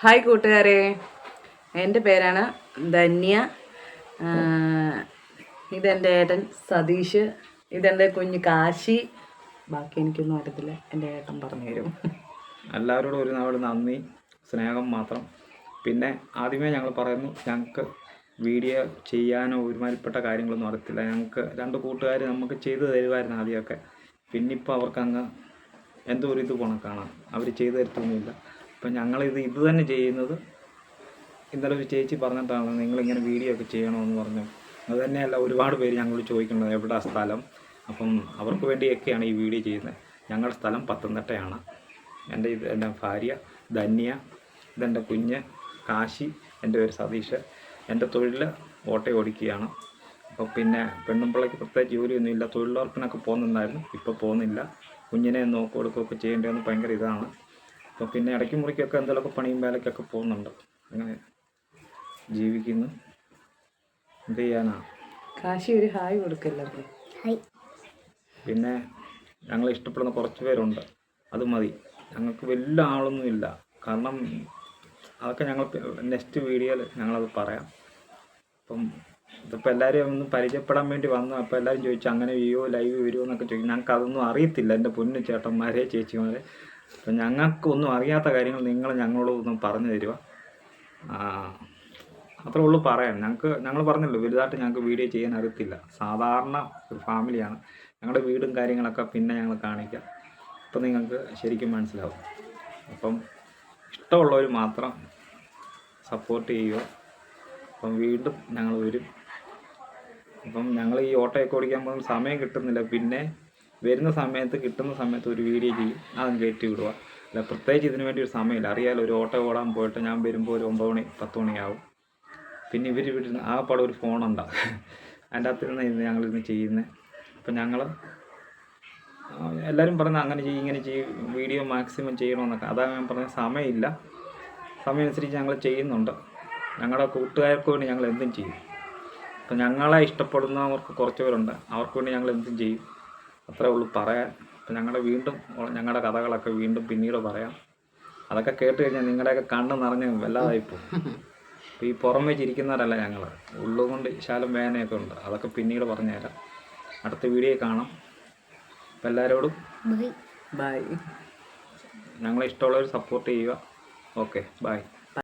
Hi കൂട്ടുകാരെ. എന്റെ പേരാണ് ധന്യ. ഇതെന്റെ ഏട്ടൻ സതീഷ്. ഇതെന്റെ കുഞ്ഞ് കാശി. ബാക്കി എനിക്കൊന്നും അറിയത്തില്ല. എന്റെ ഏട്ടൻ പറഞ്ഞു തരും. എല്ലാവരോടും ഒരു നാട് നന്ദി സ്നേഹം മാത്രം. പിന്നെ ആദ്യമേ ഞങ്ങൾ പറയുന്നു ഞങ്ങൾക്ക് വീഡിയോ ചെയ്യാനോ ഒരുമാതിരിപ്പെട്ട കാര്യങ്ങളൊന്നും അറിയത്തില്ല. ഞങ്ങൾക്ക് രണ്ട് കൂട്ടുകാർ നമുക്ക് ചെയ്തു തരുമായിരുന്നു ആദ്യമൊക്കെ. പിന്നിപ്പോൾ അവർക്ക് അങ്ങ് എന്തോ ഒരു ഇത് പോണം കാണാം അവർ ചെയ്തു തരത്തൊന്നുമില്ല. അപ്പം ഞങ്ങളിത് ഇത് തന്നെ ചെയ്യുന്നത്. ഇന്നലെ ഒരു ചേച്ചി പറഞ്ഞിട്ടാണ് നിങ്ങളിങ്ങനെ വീഡിയോ ഒക്കെ ചെയ്യണമെന്ന് പറഞ്ഞു. അത് തന്നെയല്ല ഒരുപാട് പേര് ഞങ്ങൾ ചോദിക്കുന്നത് എവിടെ സ്ഥലം? അപ്പം അവർക്ക് വേണ്ടിയൊക്കെയാണ് ഈ വീഡിയോ ചെയ്യുന്നത്. ഞങ്ങളുടെ സ്ഥലം പത്തനംതിട്ടയാണ്. എന്റെ ഇത് എന്റെ ഭാര്യ ധന്യ ഇതെന്റെ കുഞ്ഞ് കാശി എന്റെ പേര് സതീഷ്. എന്റെ തൊഴിൽ ഓട്ടോ ഓടിക്കുകയാണ് അപ്പോൾ പിന്നെ പെണ്ണുമ്പിള്ളയ്ക്ക് പ്രത്യേകിച്ച് ജോലിയൊന്നുമില്ല തൊഴിലുറപ്പിനൊക്കെ പോകുന്നുണ്ടായിരുന്നു. ഇപ്പോൾ പോകുന്നില്ല. കുഞ്ഞിനെ നോക്കി കൊടുക്കുകയൊക്കെ ചെയ്യേണ്ടതെന്ന് ഭയങ്കര ഇതാണ്. അപ്പോൾ പിന്നെ ഇടയ്ക്ക് മുറിക്കൊക്കെ എന്തെങ്കിലുമൊക്കെ പണിയും വേലയ്ക്കൊക്കെ പോകുന്നുണ്ട്. അങ്ങനെ ജീവിക്കുന്നു. എന്ത് ചെയ്യാനാ? കാശി ഒരു ഹായ് കൊടുക്കല്ലോ പിന്നെ ഞങ്ങളെ ഇഷ്ടപ്പെടുന്ന കുറച്ച് പേരുണ്ട്. അത് മതി. ഞങ്ങൾക്ക് വലിയ ആളൊന്നുമില്ല കാരണം അതൊക്കെ ഞങ്ങൾ നെക്സ്റ്റ് വീഡിയോയിൽ ഞങ്ങളത് പറയാം. അപ്പം ഇതിപ്പോൾ എല്ലാവരെയും ഒന്ന് പരിചയപ്പെടാൻ വേണ്ടി വന്നു. അപ്പോൾ എല്ലാവരും ചോദിച്ചു അങ്ങനെ വീഡിയോ ലൈവ് വരുമോ എന്നൊക്കെ ചോദിക്കും ഞങ്ങൾക്ക് അതൊന്നും അറിയത്തില്ല. എന്റെ പൊന്നു ചേട്ടന്മാരെ ചേച്ചിമാരെ. അപ്പം ഞങ്ങൾക്കൊന്നും അറിയാത്ത കാര്യങ്ങൾ നിങ്ങൾ ഞങ്ങളോട് ഒന്ന് പറഞ്ഞു തരിക. അത്രേ ഉള്ളൂ പറയാൻ. ഞങ്ങൾക്ക് ഞങ്ങൾ പറഞ്ഞല്ലോ വലുതായിട്ട് ഞങ്ങൾക്ക് വീഡിയോ ചെയ്യാൻ അറിയത്തില്ല. സാധാരണ ഒരു ഫാമിലിയാണ്. ഞങ്ങളുടെ വീടും കാര്യങ്ങളൊക്കെ പിന്നെ ഞങ്ങൾ കാണിക്കാം. അപ്പം നിങ്ങൾക്ക് ശരിക്കും മനസ്സിലാവും. അപ്പം ഇഷ്ടമുള്ളവർ മാത്രം സപ്പോർട്ട് ചെയ്യുക. അപ്പം വീണ്ടും ഞങ്ങൾ വരും. അപ്പം ഞങ്ങൾ ഈ ഓട്ടോയൊക്കെ ഓടിക്കാൻ പോകുന്ന സമയം കിട്ടുന്നില്ല. പിന്നെ വരുന്ന സമയത്ത് കിട്ടുന്ന സമയത്ത് ഒരു വീഡിയോ ചെയ്യും. അതും കയറ്റി വിടുക. അല്ല പ്രത്യേകിച്ച് ഇതിനു വേണ്ടി ഒരു സമയമില്ല. അറിയാലോ ഒരു ഓട്ടോ ഓടാൻ പോയിട്ട് ഞാൻ വരുമ്പോൾ ഒരു ഒമ്പത് മണി പത്ത് മണിയാവും. പിന്നെ ഇവർ ഇവിടെ ആ പടം ഒരു ഫോണുണ്ടാവും അതിന്റെ അകത്ത് നിന്ന് ഇന്ന് ഞങ്ങളിന്ന് ചെയ്യുന്നത് അപ്പം ഞങ്ങൾ എല്ലാവരും പറഞ്ഞ അങ്ങനെ ചെയ്യും ഇങ്ങനെ ചെയ്യും വീഡിയോ മാക്സിമം ചെയ്യണമെന്നൊക്കെ. അതാണ് ഞാൻ പറഞ്ഞ സമയമില്ല. സമയമനുസരിച്ച് ഞങ്ങൾ ചെയ്യുന്നുണ്ട്. ഞങ്ങളുടെ കൂട്ടുകാർക്ക് വേണ്ടി ഞങ്ങൾ എന്തും ചെയ്യും. അപ്പം ഞങ്ങളെ ഇഷ്ടപ്പെടുന്നവർക്ക് കുറച്ച് പേരുണ്ട്. അവർക്ക് വേണ്ടി ഞങ്ങൾ എന്തും ചെയ്യും. അത്രേ ഉള്ളൂ പറയാൻ. അപ്പം ഞങ്ങളുടെ വീണ്ടും ഞങ്ങളുടെ കഥകളൊക്കെ വീണ്ടും പിന്നീട് പറയാം. അതൊക്കെ കേട്ട് കഴിഞ്ഞാൽ നിങ്ങളുടെയൊക്കെ കണ്ണ് നിറഞ്ഞ് വല്ലാതായിപ്പോൾ അപ്പോൾ ഈ പുറം വെച്ചിരിക്കുന്നവരല്ല ഞങ്ങൾ ഉള്ളുകൊണ്ട് ശാലം വേദനയൊക്കെ ഉണ്ട്. അതൊക്കെ പിന്നീട് പറഞ്ഞുതരാം. അടുത്ത വീഡിയോ കാണാം. അപ്പം എല്ലാവരോടും ബൈ. ഞങ്ങളെ ഇഷ്ടമുള്ളവർ സപ്പോർട്ട് ചെയ്യുക. Okay bye